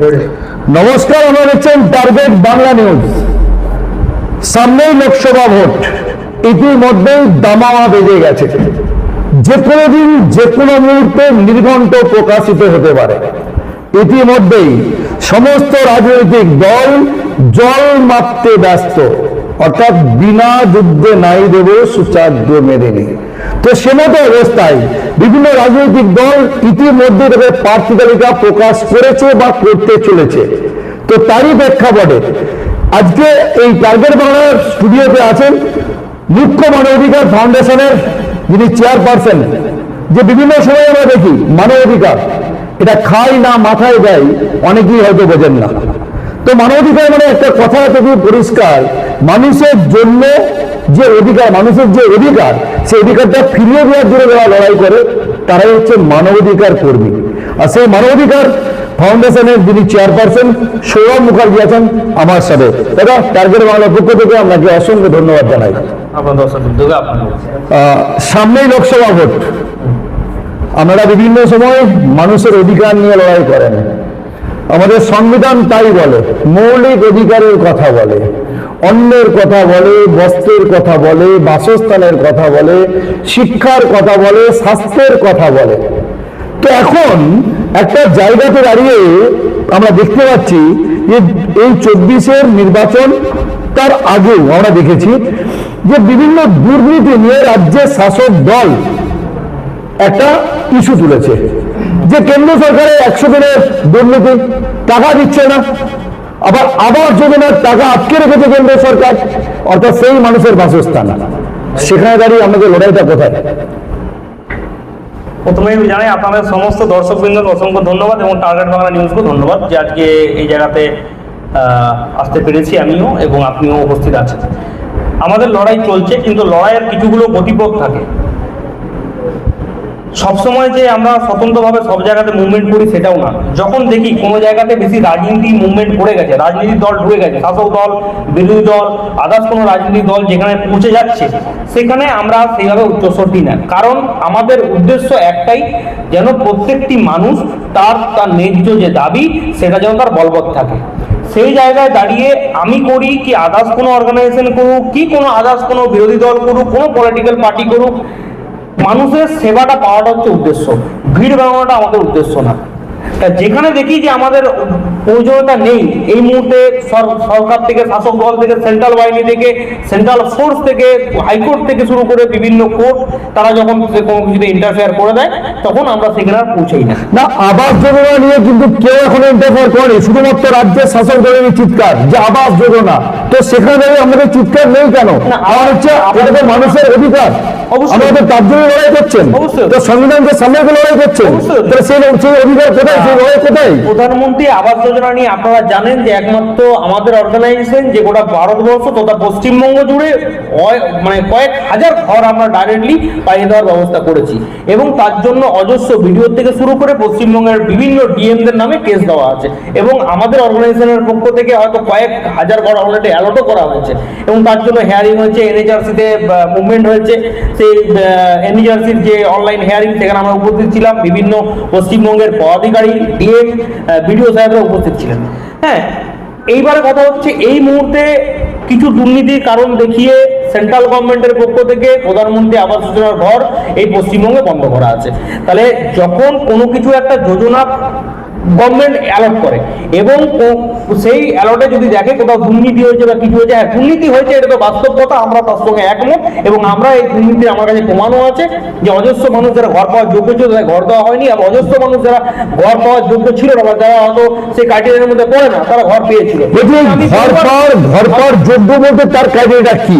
নমস্কার, আপনারা দেখছেন টার্গেট বাংলা নিউজ সামনেই লোকসভা ভোট। ইতিমধ্যেই দামামা বেজে গেছে। যে কোনো দিন যে কোনো মুহূর্তে নির্ঘণ্ট প্রকাশিত হতে পারে। ইতিমধ্যেই সমস্ত রাজনৈতিক দল জল মাপতে ব্যস্ত। অর্থাৎ বিনা যুদ্ধে নাই দেব সুচার্য মেদিনী তো সে মতো অবস্থায় বিভিন্ন রাজনৈতিক দল ইতিমধ্যে তাদের প্রার্থী তালিকা প্রকাশ করেছে বা করতে চলেছে। তো তারই প্রেক্ষাপটে আজকে এই টার্গেট বাংলার স্টুডিওতে আছেন মুখ্য মানবাধিকার ফাউন্ডেশনের যিনি চেয়ারপারসন, যে বিভিন্ন সময় আমরা দেখি মানবাধিকার, এটা খাই না মাথায় দেয়, অনেকেই হয়তো বোঝেন না। তো মানবাধিকার মানে একটা কথা খুবই পরিষ্কার। মানুষের জন্য যে অধিকার মানুষের যে অধিকার সেই অধিকারটা ফিরিয়ে দেওয়ার জন্য যারা লড়াই করে তারাই হচ্ছে মানবাধিকার কর্মী। আর সেই মানবাধিকার ফাউন্ডেশনের যিনি চেয়ারপারসন সৌরভ মুখার্জি আছেন আমার সাথে। দাদা টার্গেট বাংলার পক্ষ থেকে আপনাকে অসংখ্য ধন্যবাদ জানাই। সামনেই লোকসভা ভোট। আপনারা বিভিন্ন সময় মানুষের অধিকার নিয়ে লড়াই করেন। আমাদের সংবিধান তাই বলে, মৌলিক অধিকারের কথা বলে, অন্যের কথা বলে বস্ত্রের কথা বলে, বাসস্থানের কথা বলে, শিক্ষার কথা বলে, স্বাস্থ্যের কথা বলে। তো এখন একটা জায়গাতে দাঁড়িয়ে আমরা দেখতে পাচ্ছি যে এই চব্বিশের নির্বাচন তার আগেও আমরা দেখেছি যে বিভিন্ন দুর্নীতি নিয়ে রাজ্যের শাসক দল একটা ইস্যু তুলেছে। যে কেন্দ্র সরকারের একশো দিনের দুর্নীতি, টাকা দিচ্ছে না, আবার আবাস যোজনার টাকা আটকে রেখেছে কেন্দ্র সরকার, অর্থাৎ সেই মানুষের বাসস্থান। সেখানে দাঁড়িয়ে আমাদের লড়াইটা কোথায়? প্রথমেই আমি জানাই, আপনাদের সমস্ত দর্শকবৃন্দকে অসংখ্য ধন্যবাদ এবং টার্গেট বাংলা নিউজকে ধন্যবাদ, যে আজকে এই জায়গাতে আসতে পেরেছি আমিও এবং আপনিও উপস্থিত আছেন। আমাদের লড়াই চলছে, কিন্তু লড়াইয়ের কিছুগুলো গতিপথ থাকে। সবসময় যে আমরা স্বতন্ত্রভাবে সব জায়গাতে মুভমেন্ট করি সেটাও না। যখন দেখি কোনো জায়গাতে বেশি রাজনীতি মুভমেন্ট করে গেছে রাজনীতির দল ঢুকে গেছে, শাসক দল, বিরোধী দল আদার্স কোনো রাজনৈতিক দল যেখানে পৌঁছে যাচ্ছে, সেখানে আমরা সেইভাবে উচ্চস্বর দিই না। কারণ আমাদের উদ্দেশ্য একটাই, যেন প্রত্যেকটি মানুষ তার তার ন্যায্য যে দাবি, সেটা যেন তার বলবৎ থাকে। সেই জায়গায় দাঁড়িয়ে আমি করি কি আদার্স কোনো অর্গানাইজেশন করুক, কি কোনো আদার্স কোনো বিরোধী দল করুক, কোনো পলিটিক্যাল পার্টি করুক মানুষের সেবাটা পাওয়াটা হচ্ছে উদ্দেশ্য। ভিড় বাড়ানোটা আমাদের উদ্দেশ্য না। যেখানে দেখি যে আমাদের প্রয়োজনীয়তা নেই এই মুহূর্তে সরকার থেকে শাসক দল থেকে সেন্ট্রাল বাহিনী থেকে সেন্ট্রাল ফোর্স থেকে হাইকোর্ট থেকে শুরু করে বিভিন্ন কোর্ট তারা যখন কোনো কিছুতে ইন্টারফেয়ার করে দেয় তখন আমরা সেখানে আর পৌঁছাই না। না আবাস যোজনা নিয়ে কিন্তু কেউ এখন ইন্টারফেয়ার করেনি শুধুমাত্র রাজ্যের শাসক দলের চিৎকার যে আবাস যোজনা। তো সেখানে আমাদের চিৎকার নেই কেন? আমার হচ্ছে আপনাদের মানুষের অধিকার। আমাদের তার জন্য লড়াই করছেন। তো সংবিধানকে সামনে লড়াই করছেন? অবশ্যই। তো সেই অধিকার কোথায়? সেই লড়াই কোথায়? প্রধানমন্ত্রী আবাস যোজনা নিয়ে আপনারা জানেন যে একমাত্র আমাদের অর্গানাইজেশন যে গোটা ভারতবর্ষ তথা পশ্চিমবঙ্গ জুড়ে মানে কয়েক হাজার ঘর আমরা ডাইরেক্টলি পাইয়ে দেওয়ার ব্যবস্থা করেছি। এবং তার জন্য অজস্র ভিডিও থেকে শুরু করে পশ্চিমবঙ্গের বিভিন্ন ডিএমদের নামে কেস দেওয়া আছে। এবং আমাদের অর্গানাইজেশনের পক্ষ থেকে হয়তো কয়েক হাজার ঘর অলরেডি অ্যালটও করা হয়েছে। এবং তার জন্য হেয়ারিং হয়েছে এনএচআরসিতে মুভমেন্ট হয়েছে। সেই এনএচআরসির যে অনলাইন হেয়ারিং সেখানে আমরা উপস্থিত ছিলাম। বিভিন্ন পশ্চিমবঙ্গের পদাধিকারী ডিএম বিডিও সাহেবরা উপস্থিত ছিলেন। হ্যাঁ এইবারে কথা হচ্ছে, এই মুহূর্তে কিছু দুর্নীতির কারণ দেখিয়ে সেন্ট্রাল গভর্নমেন্টের পক্ষ থেকে প্রধানমন্ত্রী আবাস যোজনার ঘর এই পশ্চিমবঙ্গে বন্ধ করা আছে। তাহলে যখন কোনো কিছু একটা যোজনা গভর্নমেন্ট অ্যালট করে। এবং সেই অ্যালটে যদি দেখে কোথাও দুর্নীতি হয়েছে বা কিছু হয়েছে হ্যাঁ দুর্নীতি হয়েছে এটা তো বাস্তব কথা আমরা তার সঙ্গে একমত এবং আমরা এই দুর্নীতি আমার কাছে প্রমাণও আছে যে অজস্র মানুষ যারা ঘর পাওয়ার যোগ্য ছিল তাদের ঘর দেওয়া হয়নি আর অজস্র মানুষ যারা ঘর পাওয়ার যোগ্য ছিল না বা যারা হয়তো সেই ক্রাইটেরিয়ার মধ্যে পড়ে না তারা ঘর পেয়েছিল। ঘর পাওয়ার ঘর পাওয়ার যোগ্য বলতে তার ক্রাইটেরিয়া কি?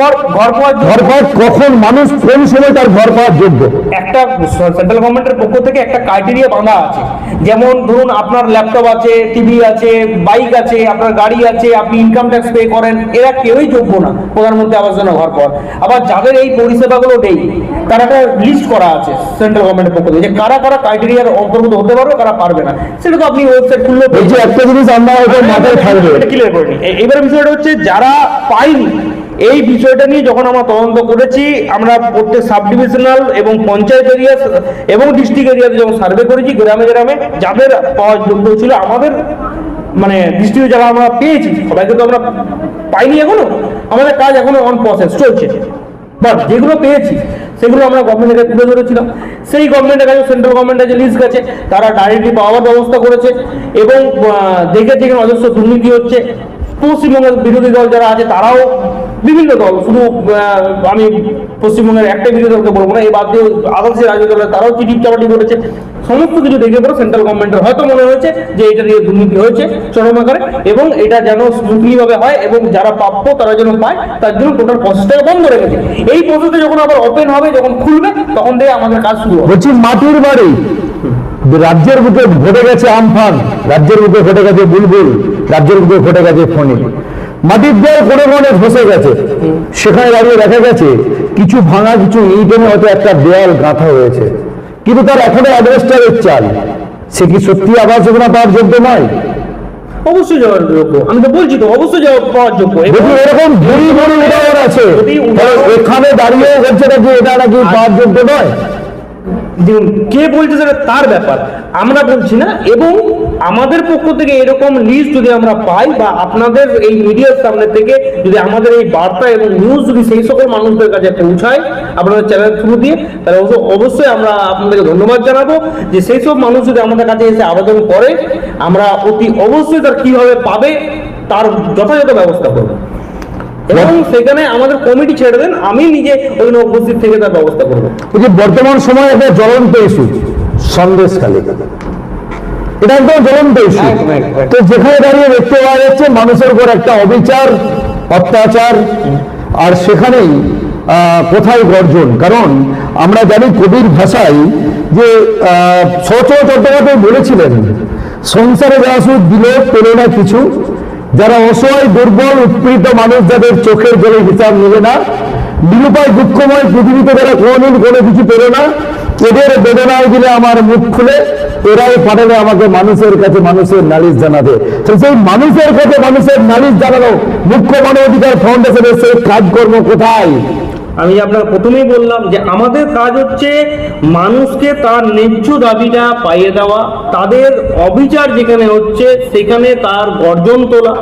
ঘর পাওয়ার ঘর পাওয়ার কখন মানুষ কোন সময় তার ঘর পাওয়ার যোগ্য? একটা সেন্ট্রাল গভর্নমেন্টের পক্ষ থেকে একটা ক্রাইটেরিয়া বাঁধা আছে। যেমন ধরুন আপনার ল্যাপটপ আছে টিভি আছে বাইক আছে আপনার গাড়ি আছে আপনি ইনকাম ট্যাক্স পে করেন এরা কেউই যোগ্য না প্রধানমন্ত্রী আবাস যোজনা ঘর পাওয়ার আবার যাদের এই পরিষেবাগুলো নেই তার একটা লিস্ট করা আছে সেন্ট্রাল গভর্নমেন্টের পক্ষ থেকে যে কারা কারা ক্রাইটেরিয়ার অন্তর্গত হতে পারবে কারা পারবে না। সেটা তো আপনি ওয়েবসাইট খুললে এই যে একটা জিনিস আমরা হয়তো মাথায় থাকবে। এটা ক্লিয়ার এবারে বিষয়টা হচ্ছে যারা পায়নি এই বিষয়টা নিয়ে যখন আমরা তদন্ত করেছি, আমরা প্রত্যেক সাব ডিভিশনাল এবং পঞ্চায়েত এরিয়া এবং ডিস্ট্রিক্ট এরিয়াতে যখন সার্ভে করেছি, গ্রামে গ্রামে যাদের পাওয়ার যোগ্য ছিল, আমাদের মানে ডিস্ট্রিক্টে যারা আমরা পেয়েছি, সবাইকে তো আমরা পাইনি এখনও। আমাদের কাজ এখনও অন প্রসেস চলছে। বাট যেগুলো পেয়েছি, সেগুলো আমরা গভর্নমেন্টের কাছে তুলে ধরেছিলাম। সেই গভর্নমেন্টের কাছে সেন্ট্রাল গভর্নমেন্টের যে লিস্ট গেছে, তারা ডাইরেক্টলি পাওয়ার ব্যবস্থা করেছে এবং দেখেছে এখানে অজস্র দুর্নীতি হচ্ছে। পশ্চিমবঙ্গের বিরোধী দল যারা আছে, তারাও বিভিন্ন দল, শুধু আমি পশ্চিমবঙ্গের একটা বিরোধী দলকে বলব না, এই বাদ দিয়ে আদার্স যে রাজনৈতিক দল তারাও চিঠি চাপাটি করেছে। সমস্ত কিছু দেখে পরে সেন্ট্রাল গভর্নমেন্টের হয়তো মনে হয়েছে যে এটা নিয়ে দুর্নীতি হয়েছে চরম আকারে, এবং এটা যেন স্মুথলি ভাবে হয়, এবং যারা প্রাপ্য তারা যেন পায়, তার জন্য টোটাল প্রসেসটাকে বন্ধ রেখেছে এই প্রসেসটা যখন আবার ওপেন হবে, যখন খুলবে, তখন থেকে আমাদের কাজ শুরু হবে। বলছি, মাটির বাড়ি, রাজ্যের বুকে ঘটে গেছে আমফান, রাজ্যের বুকে ঘটে গেছে বুলবুল, রাজ্যের বুকে ঘটে গেছে ফণি মাটির দেয়াল কোনে কোনে ধসে গেছে। সেখানে দাঁড়িয়ে দেখা গেছে কিছু ভাঙা কিছু ইট এনে হয়তো একটা দেয়াল গাঁথা হয়েছে। কিন্তু তার এখনও অ্যাডভেস্টারের চাল। সে কি সত্যি আবাস যোজনা পাওয়ার যোগ্য নয়? অবশ্যই যাওয়ার যোগ্য। আমি তো বলছি তো অবশ্যই যাওয়া পাওয়ার যোগ্য। দেখুন এরকম ভুরি ভুরি উদাহরণ আছে। এখানে দাঁড়িয়ে বলছে নাকি এটা নাকি পাওয়ার যোগ্য নয়? দেখুন কে বলছে সেটা তার ব্যাপার? আমরা বলছি না এবং আমাদের পক্ষ থেকে এরকম লিস্ট যদি আমরা পাই বা আপনাদের এই মিডিয়ার সামনে থেকে যদি আমাদের এই বার্তা এবং নিউজ যদি সেই সকল মানুষদের কাছে পৌঁছায় আপনাদের চ্যানেল থ্রু দিয়ে, তাহলে অবশ্য- অবশ্যই আমরা আপনাদেরকে ধন্যবাদ জানাব যে সেই সব মানুষ যদি আমাদের কাছে এসে আবেদন করে, আমরা অতি অবশ্যই তার কীভাবে পাবে তার যথাযথ ব্যবস্থা করব। এবং সেখানে আমাদের কমিটি ছেড়ে দেন, আমি নিজে ওই উপস্থিত থেকে তার ব্যবস্থা করব। বর্তমান সময়ে একটা জ্বলন্ত ইস্যু সন্দেশখালী এটা একদম জ্বলন্ত ইস্যু। তো যেখানে দাঁড়িয়ে দেখতে পাওয়া যাচ্ছে মানুষের উপর একটা অবিচার অত্যাচার আর সেখানেই কোথায় গর্জন? কারণ আমরা জানি কবির ভাষায় যে আহ, শরৎচন্দ্র চট্টোপাধ্যায় বলেছিলেন সংসারে যা সুখ দিল পেল না কিছু। যারা অসহায় দুর্বল উৎপীড়িত মানুষ যাদের চোখের জলে হিসাব নেবে না নিরুপায় দুঃখময় পৃথিবীতে যারা কোনোদিন কোনো কিছু পেল না এদের বেদনায় দিলে আমার মুখ খুলে এরাই পাঠালে আমাকে মানুষের কাছে মানুষের নালিশ জানাবে। সেই মানুষের কাছে মানুষের নালিশ জানানো মুখ্য মানবাধিকার ফাউন্ডেশনের সেই কাজকর্ম কোথায়? আমি আপনার প্রথমেই বললাম যে আমাদের কাজ হচ্ছে মানুষকে তার ন্যায্য দাবিটা পাইয়ে দেওয়া, তাদের অবিচার যেখানে হচ্ছে সেখানে তার গর্জন তোলা।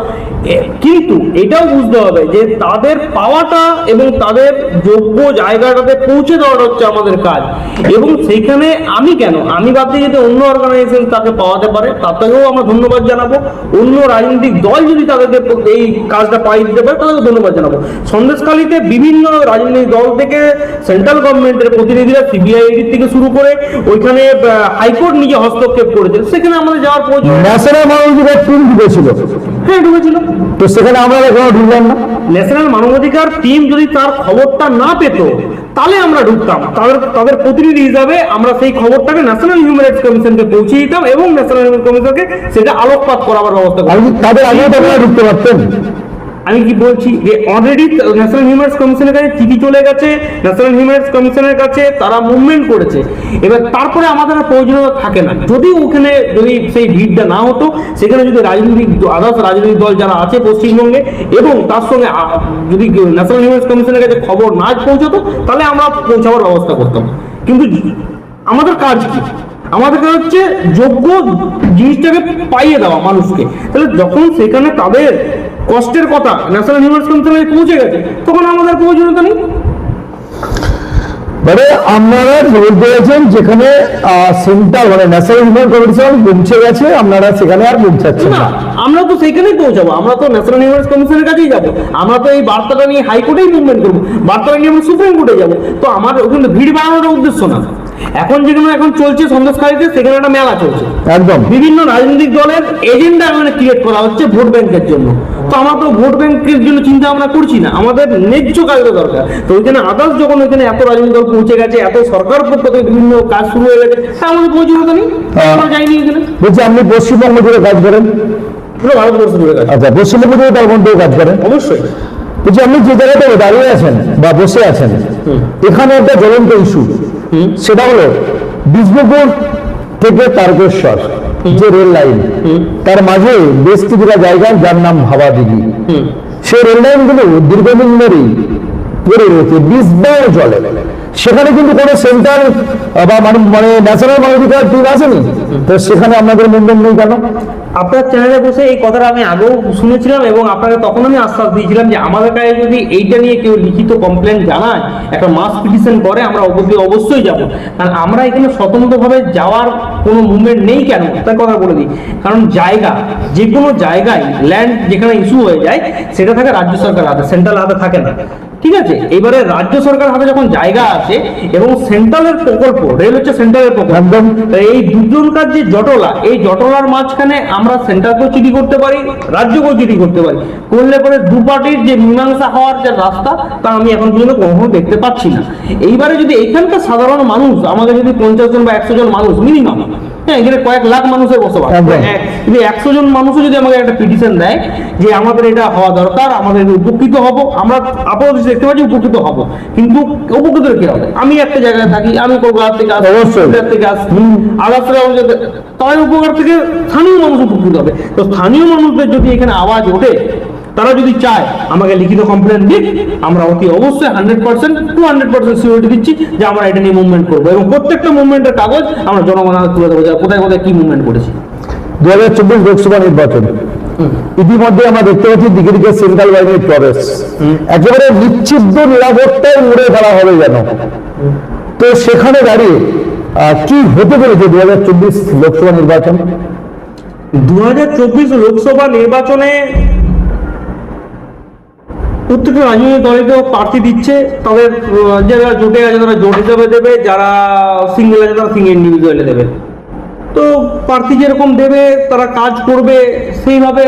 কিন্তু এটাও বুঝতে হবে যে তাদের পাওয়াটা এবং তাদের যোগ্য জায়গাটাতে পৌঁছে দেওয়াটা হচ্ছে আমাদের কাজ। এবং সেখানে আমি কেন? আমি ভাবছি যদি অন্য অর্গানাইজেশন তাকে পাওয়াতে পারে, তাতেও আমরা ধন্যবাদ জানাব। অন্য রাজনৈতিক দল যদি তাদেরকে এই কাজটা পাইয়ে দিতে পারে তাদেরকে ধন্যবাদ জানাব। সন্দেশখালীতে বিভিন্ন রাজনৈতিক দল থেকে সেন্ট্রাল গভর্নমেন্টের প্রতিনিধিরা সিবিআই থেকে শুরু করে ওইখানে হাইকোর্ট নিজে হস্তক্ষেপ করেছে সেখানে আমাদের যাওয়ার প্রয়োজন ন্যাশনাল মানবাধিকার টিম ঢুকেছিল। হ্যাঁ ঢুকেছিল। তো সেখানে আমরা এখনও ঢুকলাম না। ন্যাশনাল মানবাধিকার টিম যদি তার খবরটা না পেত তাহলে আমরা ঢুকতাম। তাদের তাদের প্রতিনিধি হিসাবে আমরা সেই খবরটাকে ন্যাশনাল হিউম্যান রাইটস কমিশনকে পৌঁছে দিতাম এবং ন্যাশনাল হিউম্যান কমিশনকে সেটা আলোকপাত করাবার ব্যবস্থা করতাম। তাদের আগেও তো আপনারা ঢুকতে পারতেন? আমি কি বলছি যে অলরেডি ন্যাশনাল হিউম্যান রাইটস কমিশনের কাছে চিঠি চলে গেছে ন্যাশনাল হিউম্যান রাইটস কমিশনের কাছে তারা মুভমেন্ট করেছে। এবার তারপরে আমাদের প্রয়োজনীয়তা থাকে না। যদি ওখানে যদি সেই ভিড়টা না হতো, সেখানে যদি রাজনৈতিক আদার্স রাজনৈতিক দল যারা আছে পশ্চিমবঙ্গে, এবং তার সঙ্গে যদি ন্যাশনাল হিউম্যান রাইটস কমিশনের কাছে খবর না পৌঁছতো, তাহলে আমরা পৌঁছাবার ব্যবস্থা করতাম। কিন্তু আমাদের কাজ কি? আমাদের কাজ হচ্ছে যোগ্য জিনিসটাকে পাইয়ে দেওয়া মানুষকে। তাহলে যখন সেখানে তাদের কষ্টের কথা ন্যাশনাল হিউম্যান কমিশনে পৌঁছে গেছে তখন আমাদের প্রয়োজনীয়তা নেই। মানে আপনারা দিয়েছেন যেখানে সেন্টার মানে ন্যাশনাল হিউম্যান কমিশন পৌঁছে গেছে আপনারা সেখানে আর পৌঁছাচ্ছেন না আমরা তো সেখানেই পৌঁছাবো আমরা তো ন্যাশনাল হিউম্যান কমিশনের কাছেই যাব। আমরা তো এই বার্তাটা নিয়ে হাইকোর্টেই মুভমেন্ট করব বার্তাটা নিয়ে আমরা সুপ্রিম কোর্টে যাব। তো আমার ওখানে ভিড় বাড়ানোর উদ্দেশ্য না। এখন যেখানে এখন চলছে সন্দেশকারীতে সেখানে একটা মেলা চলছে। একদম। বিভিন্ন রাজনৈতিক দলের এজেন্ডা মানে ক্রিয়েট করা হচ্ছে ভোট ব্যাংকের জন্য। তো আমরা তো ভোট ব্যাংকের জন্য চিন্তা ভাবনা করছি না আমাদের ন্যায্য কাজটা দরকার। তো ওইখানে আদার্স যখন ওইখানে এত রাজনৈতিক দল পৌঁছে গেছে এত সরকার পক্ষ থেকে বিভিন্ন কাজ শুরু হয়ে গেছে হ্যাঁ আমাদের নেই। হ্যাঁ। আমরা যাইনি এখানে। বলছি আপনি পশ্চিমবঙ্গ জুড়ে কাজ করেন? পুরো ভারতবর্ষ জুড়ে কাজ। আচ্ছা পশ্চিমবঙ্গ জুড়ে তার মধ্যেও কাজ করেন? অবশ্যই। বলছি আপনি যে জায়গাতে দাঁড়িয়ে আছেন বা বসে আছেন এখানে একটা জ্বলন্ত ইস্যু সেটা হলো বিষ্ণুপুর থেকে তারকেশ্বর যে রেল লাইন। তার মাঝে বেশ কিছুটা জায়গা যার নাম ভাবাদিঘি সেই রেল লাইনগুলো দীর্ঘদিন ধরেই পড়ে রয়েছে বিষ ব্যয় চলে সেখানে কিন্তু কোনো সেন্টার বা মানে মানে ন্যাশনাল মানবাধিকার টিম আসেনি। তো সেখানে আপনাদের মুভমেন্ট নেই কেন? আপনার চ্যানেলে বসে এই কথাটা আমি আগেও শুনেছিলাম এবং আপনাকে তখন আমি আশ্বাস দিয়েছিলাম যে আমাদের কাছে যদি এইটা নিয়ে কেউ লিখিত কমপ্লেন জানায়, একটা মাস পিটিশন করে, আমরা অবশ্যই অবশ্যই যাব। কারণ আমরা এখানে স্বতন্ত্রভাবে যাওয়ার কোনো মুভমেন্ট নেই কেন? তার কথা বলে দিই। কারণ জায়গা যে কোনো জায়গায় ল্যান্ড যেখানে ইস্যু হয়ে যায়, সেটা থাকে রাজ্য সরকার হাতে সেন্ট্রাল হাতে থাকে না। ঠিক আছে? এবারে রাজ্য সরকার হাতে যখন জায়গা আছে এবং সেন্ট্রালের প্রকল্প রেল হচ্ছে সেন্ট্রালের প্রকল্প এই দুজনকার যে জটলা এই জটলার মাঝখানে আমরা সেন্টারকেও চিঠি করতে পারি রাজ্যকেও চিঠি করতে পারি। করলে পরে দু পার্টির যে মীমাংসা হওয়ার যে রাস্তা তা আমি এখন পর্যন্ত কখনো দেখতে পাচ্ছি না। এইবারে যদি এখানকার সাধারণ মানুষ আমাদের যদি পঞ্চাশ জন বা একশো জন মানুষ মিনিমাম হ্যাঁ এখানে কয়েক লাখ মানুষের বসবাস। একদম। হ্যাঁ, যদি একশো জন মানুষও যদি আমাকে একটা পিটিশন দেয় যে আমাদের এটা হওয়া দরকার আমাদের উপকৃত হব আমরা আপাতত দেখতে পাচ্ছি উপকৃত হব কিন্তু উপকৃত কি হবে? আমি একটা জায়গায় থাকি আমি কলকাতা থেকে আসি থেকে আসি আলাদা তার উপকার থেকে স্থানীয় মানুষ উপকৃত হবে। তো স্থানীয় মানুষদের যদি এখানে আওয়াজ ওঠে তারা যদি চায় আমাকে লিখিত কমপ্লেন দিক আমরা অতি অবশ্যই hundred percent two hundred percent security দিচ্ছি যে আমরা এটা নিয়ে মুভমেন্ট করব। এবং প্রত্যেকটা মুভমেন্টের কাগজ আমরা জনগণের হাতে তুলে দেবো যে কোথায় কোথায় কি মুভমেন্ট করেছি। দু হাজার চব্বিশ লোকসভা নির্বাচন। ইতিমধ্যে আমরা দেখতে পাচ্ছি দিকে দিকে সেন্ট্রাল বাহিনীর প্রবেশ। একেবারে নিশ্চিদ্ধ নিরাপত্তায় উড়ে ফেলা হবে যেন। তো সেখানে দাঁড়িয়ে কি হতে পেরেছে দু হাজার চব্বিশ লোকসভা নির্বাচন? দু হাজার চব্বিশ লোকসভা নির্বাচনে প্রত্যেকটা রাজনৈতিক দলে তো প্রার্থী দিচ্ছে তাদের যারা জোটে আছে তারা জোট হিসাবে দেবে, যারা সিঙ্গেল আছে তারা সিঙ্গেল ইন্ডিভিজুয়ালে দেবে। তো প্রার্থী যেরকম দেবে, তারা কাজ করবে, সেইভাবে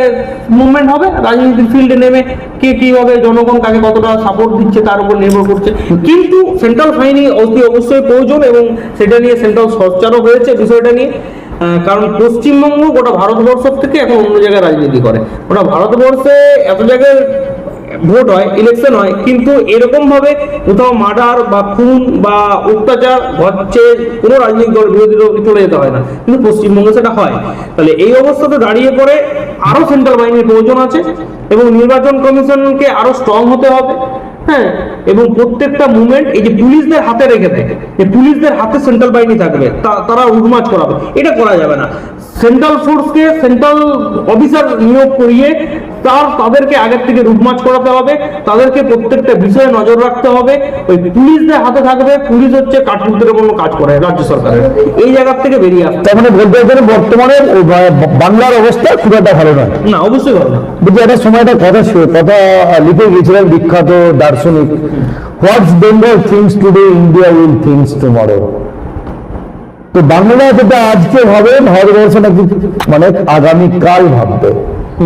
মুভমেন্ট হবে, রাজনীতির ফিল্ডে নেমে কে কীভাবে জনগণ কাকে কতটা সাপোর্ট দিচ্ছে তার উপর নির্ভর করছে। কিন্তু সেন্ট্রাল বাহিনী অতি অবশ্যই প্রয়োজন এবং সেটা নিয়ে সেন্ট্রাল সচ্চারও হয়েছে বিষয়টা নিয়ে। কারণ পশ্চিমবঙ্গ গোটা ভারতবর্ষ থেকে এখন অন্য জায়গায় রাজনীতি করে। গোটা ভারতবর্ষে এত জায়গায় ভোট হয় ইলেকশন হয়, কিন্তু এরকম ভাবে কোথাও মার্ডার বা খুন বা অত্যাচার হচ্ছে, কোনো রাজনৈতিক দল বিরোধী দলকে চলে যেতে হয় না। কিন্তু পশ্চিমবঙ্গে সেটা হয়। তাহলে এই অবস্থাতে দাঁড়িয়ে পড়ে আরও সেন্ট্রাল বাহিনীর প্রয়োজন আছে এবং নির্বাচন কমিশনকে আরও স্ট্রং হতে হবে। হ্যাঁ এবং প্রত্যেকটা মুভমেন্ট এই যে পুলিশদের হাতে রেখে দেয় যে পুলিশদের হাতে সেন্ট্রাল বাহিনী থাকবে তারা উড়মাচ করাবে। এটা করা যাবে না। সেন্ট্রাল ফোর্সকে সেন্ট্রাল অফিসার নিয়োগ করিয়ে তার তাদেরকে আগের থেকে রুটমাচ করাতে হবে তাদেরকে প্রত্যেকটা বিষয়ে নজর রাখতে হবে। ওই পুলিশদের হাতে থাকবে পুলিশ হচ্ছে কাঠপুতলের কোনো কাজ করে রাজ্য সরকারের। এই জায়গার থেকে বেরিয়ে আসতে তার মানে বলতে পারছেন বর্তমানে বাংলার অবস্থা খুব একটা ভালো নয়। না অবশ্যই ভালো না। বলছি একটা সময় একটা কথা ছিল কথা লিখে গিয়েছিলেন বিখ্যাত দার্শনিক what's Bengal thinks today India will thinks tomorrow তো বাংলা যেটা আজকে ভাবে, ভারতবর্ষ নাকি মানে আগামী কাল ভাববে।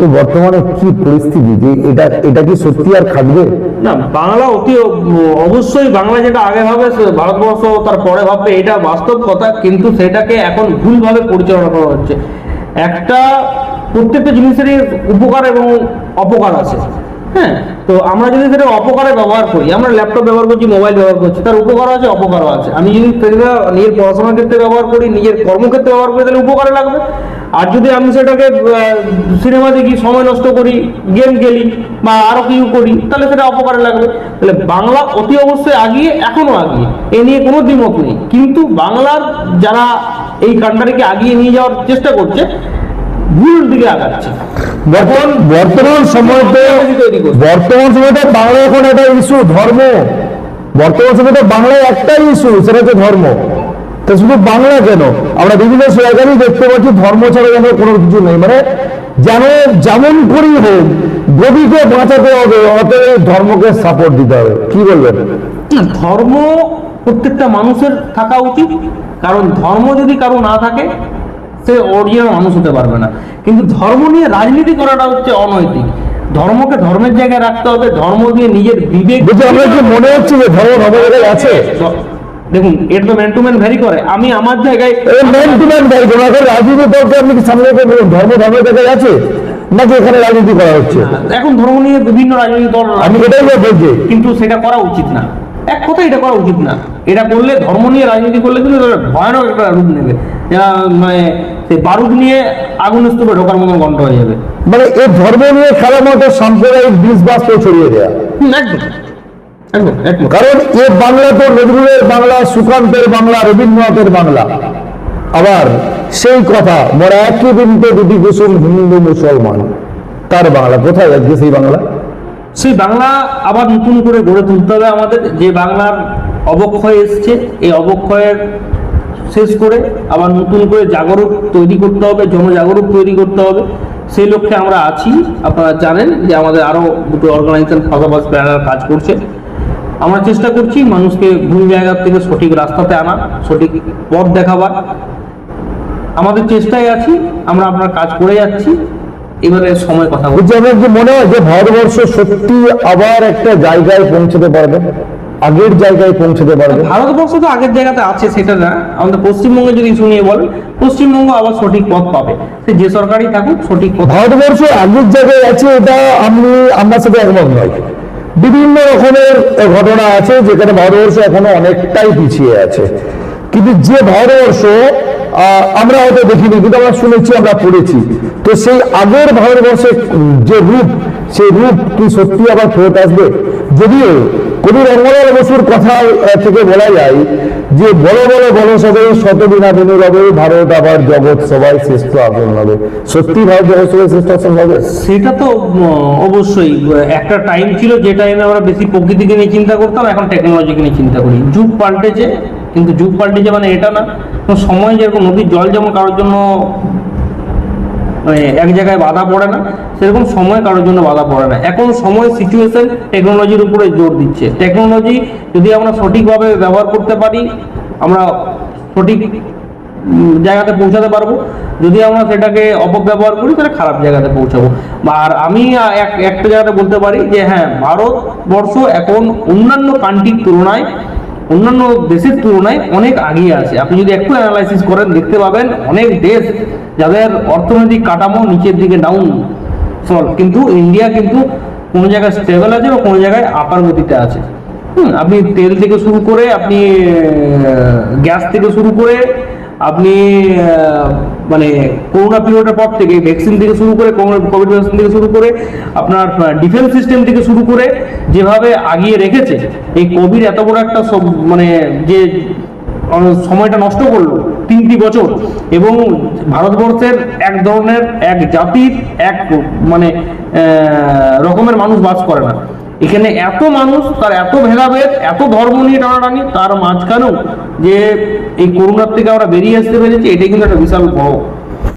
তো বর্তমানে কি পরিস্থিতি? যে এটা এটা কি সত্যি আর খাটবে? না, বাংলা অতি অবশ্যই বাংলা যেটা আগে ভাবে ভারতবর্ষ তার পরে ভাববে, এটা বাস্তব কথা, কিন্তু সেটাকে এখন ভুলভাবে পরিচালনা করা হচ্ছে। একটা, প্রত্যেকটা জিনিসেরই উপকার এবং অপকার আছে। হ্যাঁ? তো আমরা যদি সেটা অপকারে ব্যবহার করি, আমরা ল্যাপটপ ব্যবহার করছি মোবাইল ব্যবহার করছি, তার উপকার আছে, অপকারও আছে। আমি যদি সেটা নিজের পড়াশোনার ক্ষেত্রে ব্যবহার করি, নিজের কর্মক্ষেত্রে ব্যবহার করি, তাহলে উপকারে লাগবে। আর যদি আমি সেটাকে সিনেমা দেখি, সময় নষ্ট করি গেম খেলি, বা আরও কিছু করি, তাহলে সেটা অপকারে লাগবে। তাহলে বাংলা অতি অবশ্যই আগিয়ে এখনও আগিয়ে। এ নিয়ে কোনো দ্বিমত নেই। কিন্তু বাংলার যারা এই কান্ট্রিকে আগিয়ে নিয়ে যাওয়ার চেষ্টা করছে ভুল দিকে আগাচ্ছে। বর্তমান বর্তমান সময়তে বর্তমান সময়তে বাংলা এখন একটা ইস্যু ধর্ম। বর্তমান সময়তে বাংলায় একটাই ইস্যু সেটা হচ্ছে ধর্ম। তো শুধু বাংলা কেন? আমরা বিভিন্ন সরকারই দেখতে পাচ্ছি ধর্ম ছাড়া যেন কোনো কিছু নেই। মানে যেন যেমন করেই হোক গদিকে বাঁচাতে হবে অতএব ধর্মকে সাপোর্ট দিতে হবে। কি বলবেন? ধর্ম প্রত্যেকটা মানুষের থাকা উচিত। কারণ ধর্ম যদি কারও না থাকে সে অরিজিনাল মানুষ হতে পারবে না। কিন্তু ধর্ম নিয়ে রাজনীতি করাটা হচ্ছে অনৈতিক। ধর্মকে ধর্মের জায়গায় রাখতে হবে ধর্ম দিয়ে নিজের বিবেক মনে হচ্ছে যে ধর্ম আছে? দেখুন এটা তো ম্যান টু ম্যান ভ্যারি করে। আমি আমার জায়গায় ম্যান টু ম্যান ভাই কোনো এখন রাজনীতি দলকে আপনি সামনে ধর্ম ধর্মের জায়গায় আছে? নাকি এখানে রাজনীতি করা হচ্ছে? এখন ধর্ম নিয়ে বিভিন্ন রাজনৈতিক দল আমি এটাই বলছি কিন্তু সেটা করা উচিত না। এক কথা এটা করা উচিত না। এটা করলে ধর্ম নিয়ে রাজনীতি করলে কিন্তু ভয়ানক একটা রূপ নেবে। যা মানে সেই বারুদ নিয়ে আগুন স্তূপে ঢোকার মতন গন্ধ হয়ে যাবে। মানে এ ধর্ম নিয়ে খেলার মতো সাম্প্রদায়িক বীজ বাস্ত ছড়িয়ে দেওয়া একদম। কারণ এ বাংলা তো নজরুলের বাংলা সুকান্তের বাংলা রবীন্দ্রনাথের বাংলা। আবার সেই কথা মোরা একই বিনতে দুটি কুসুম হিন্দু মুসলমান। তার বাংলা কোথায় যাচ্ছে সেই বাংলা? সেই বাংলা আবার নতুন করে গড়ে তুলতে হবে আমাদের। যে বাংলার অবক্ষয় এসছে এই অবক্ষয়ের শেষ করে আবার নতুন করে জাগরুক তৈরি করতে হবে জনজাগরুক তৈরি করতে হবে। সেই লক্ষ্যে আমরা আছি। আপনারা জানেন যে আমাদের আরও দুটো অর্গানাইজেশন পাশাপাশি প্যারাল কাজ করছে। আমরা চেষ্টা করছি মানুষকে ভুল জায়গা থেকে সঠিক রাস্তাতে আনা, সঠিক পথ দেখাবার। আমাদের চেষ্টায় আছি, আমরা আপনার কাজ করে যাচ্ছি। এবারে সময় কথা বলছি। আমার যে মনে হয় যে ভারতবর্ষ সত্যি আবার একটা জায়গায় পৌঁছতে পারবে? আগের জায়গায় পৌঁছতে পারবে। ভারতবর্ষ তো আগের জায়গাতে আছে সেটা না। আমাদের পশ্চিমবঙ্গে যদি শুনিয়ে বলেন পশ্চিমবঙ্গ আবার সঠিক পথ পাবে। যে সরকারই থাকুক সঠিক পথ ভারতবর্ষ আগের জায়গায় আছে এটা আমি আমার সাথে একমত নয়। বিভিন্ন রকমের ঘটনা আছে যেখানে ভারতবর্ষ এখনও অনেকটাই পিছিয়ে আছে। কিন্তু যে ভারতবর্ষ আহ, আমরা হয়তো দেখিনি কিন্তু আমরা শুনেছি আমরা পড়েছি। তো সেই আগের ভারতবর্ষের যে রূপ সেই রূপ কি সত্যি আবার ফেরত আসবে? যদিও কবি রঙ্গলাল বসুর কথা থেকে বলা যায় যে বড় বড় গণসবে শতদিনা দিনের হবে ভারত আবার জগৎ সবাই শ্রেষ্ঠ আগুন হবে। সত্যি ভারত জগৎ সবাই শ্রেষ্ঠ আসন হবে? সেটা তো অবশ্যই। একটা টাইম ছিল যে টাইমে আমরা বেশি প্রকৃতিকে নিয়ে চিন্তা করতাম, এখন টেকনোলজিকে নিয়ে চিন্তা করি। যুগ পাল্টেছে, কিন্তু যুগ পাল্টেছে মানে এটা না। সময় যেরকম নদীর জল যেমন কারোর জন্য এক জায়গায় বাধা পড়ে না, সেরকম সময় কারোর জন্য বাধা পড়ে না। এখন সময় সিচুয়েশন টেকনোলজির উপরে জোর দিচ্ছে। টেকনোলজি যদি আমরা সঠিকভাবে ব্যবহার করতে পারি, আমরা সঠিক জায়গাতে পৌঁছাতে পারব। যদি আমরা সেটাকে অপব্যবহার করি, তাহলে খারাপ জায়গাতে পৌঁছাবো। আর আমি এক, একটা জায়গাতে বলতে পারি যে হ্যাঁ ভারতবর্ষ এখন অন্যান্য কান্ট্রির তুলনায় অন্যান্য দেশের তুলনায় অনেক আগিয়ে আছে। আপনি যদি একটু অ্যানালাইসিস করেন দেখতে পাবেন অনেক দেশ যাদের অর্থনৈতিক কাঠামো নিচের দিকে ডাউন সল কিন্তু ইন্ডিয়া কিন্তু কোনো জায়গায় স্টেবল আছে বা কোনো জায়গায় আপার গতিতে আছে। হুম, আপনি তেল থেকে শুরু করে আপনি গ্যাস থেকে শুরু করে আপনি মানে করোনা পিরিয়ডের পর থেকে ভ্যাকসিন থেকে শুরু করে কোভিড ভ্যাকসিন থেকে শুরু করে আপনার ডিফেন্স সিস্টেম থেকে শুরু করে যেভাবে আগিয়ে রেখেছে, এই কোভিড এত বড় একটা মানে যে সময়টা নষ্ট করল, তিনটি বছর, এবং ভারতবর্ষের এক ধরনের, এক জাতির, এক মানে রকমের মানুষ বাস করে না। এখানে এত মানুষ, তার এত ভেদাভেদ, এত ধর্ম নিয়ে টানাটানি, তার মাঝখানেও যে এই করোনার থেকে আমরা বেরিয়ে আসতে পেরেছি, এটাই কিন্তু একটা বিশাল বড়